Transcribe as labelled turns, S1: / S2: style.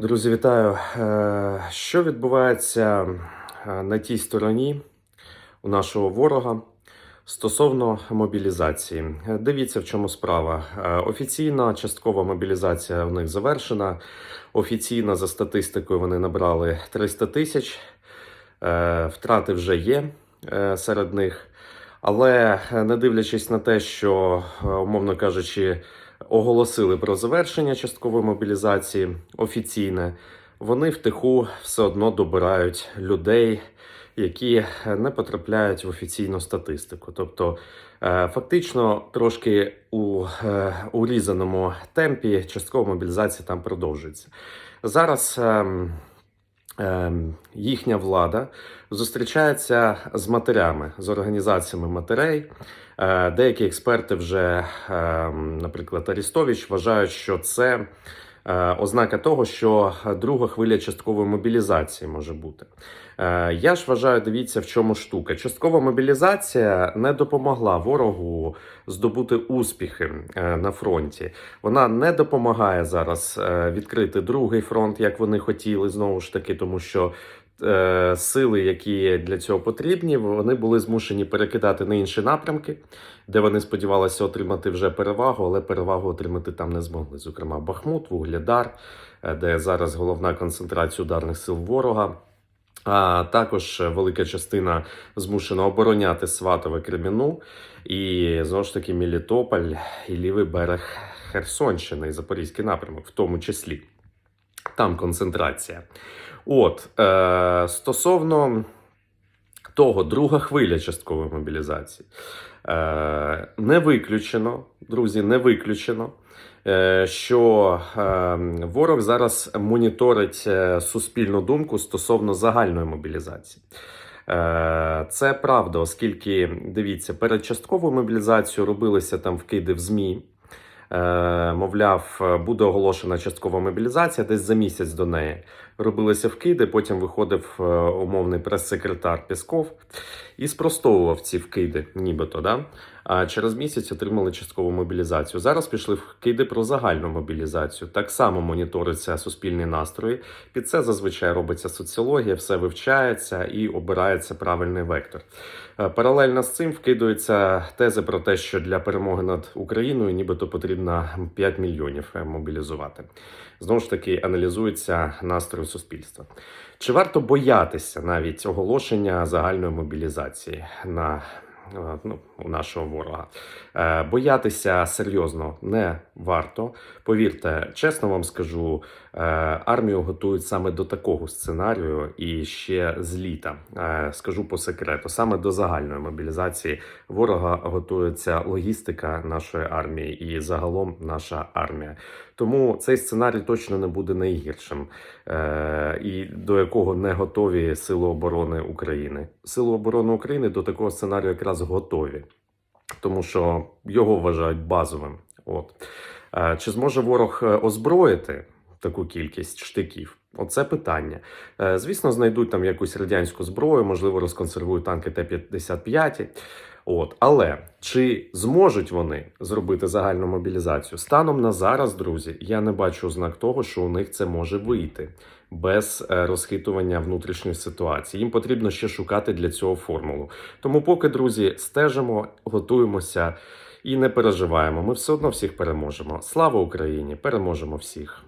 S1: Друзі, вітаю. Е, Що відбувається е, на тій стороні у нашого ворога стосовно мобілізації? Е, Дивіться, в чому справа. Офіційна часткова мобілізація в них завершена. Офіційно, за статистикою, вони набрали 300 тисяч. Втрати вже є серед них. Але не дивлячись на те, що, умовно кажучи, оголосили про завершення часткової мобілізації офіційне, вони втиху все одно добирають людей, які не потрапляють в офіційну статистику. Тобто, е, фактично, трошки у е, урізаному темпі часткова мобілізація там продовжується. Зараз. Ем, Їхня влада зустрічається з матерями, з організаціями матерей. Е, Деякі експерти вже, ем, наприклад, Арістович, вважають, що це ознака того, що друга хвиля часткової мобілізації може бути. Е, Я ж вважаю, дивіться, в чому штука. Часткова мобілізація не допомогла ворогу здобути успіхи е, на фронті. Вона не допомагає зараз е, відкрити другий фронт, як вони хотіли, знову ж таки, тому що е, сили, які для цього потрібні, вони були змушені перекидати на інші напрямки, де вони сподівалися отримати вже перевагу, але перевагу отримати там не змогли. Зокрема, Бахмут, Вугледар, е, де зараз головна концентрація ударних сил ворога. А також велика частина змушена обороняти Сватове Креміну і знову ж таки Мелітополь і лівий берег Херсонщини і Запорізький напрямок, в тому числі. Там концентрація. От е, стосовно того, друга хвиля часткової мобілізації. Е, не виключено, друзі, не виключено, е, що е, ворог зараз моніторить е, суспільну думку стосовно загальної мобілізації. Е, Це правда, оскільки дивіться, перед частковою мобілізацією робилися там вкиди в ЗМІ. Е, Мовляв, буде оголошена часткова мобілізація десь за місяць до неї. Робилися вкиди, потім виходив е, умовний прес-секретар Пісков і спростовував ці вкиди, нібито. Да? Через місяць отримали часткову мобілізацію. Зараз пішли вкиди про загальну мобілізацію. Так само моніториться суспільні настрої. Під це зазвичай робиться соціологія, все вивчається і обирається правильний вектор. Е, Паралельно з цим вкидаються тези про те, що для перемоги над Україною нібито потрібно 5 мільйонів е, мобілізувати. Знову ж таки, аналізується настрої суспільства. Чи варто боятися навіть оголошення загальної мобілізації на ну, у нашого ворога? Е, Боятися серйозно не варто. Повірте, чесно вам скажу, е, армію готують саме до такого сценарію і ще з літа. Е, Скажу по секрету, саме до загальної мобілізації ворога готується логістика нашої армії і загалом наша армія. Тому цей сценарій точно не буде найгіршим, е, і до якого не готові Сили оборони України. Сили оборони України до такого сценарію якраз готові, тому що його вважають базовим. От е, чи зможе ворог е, озброїти таку кількість штиків? Оце питання. Е, Звісно, знайдуть там якусь радянську зброю, можливо, розконсервують танки Т-55. От, але чи зможуть вони зробити загальну мобілізацію? Станом на зараз, друзі, я не бачу ознак того, що у них це може вийти без е, розхитування внутрішньої ситуації. Їм потрібно ще шукати для цього формулу. Тому, поки друзі, стежимо, готуємося і не переживаємо. Ми все одно всіх переможемо. Слава Україні! Переможемо всіх!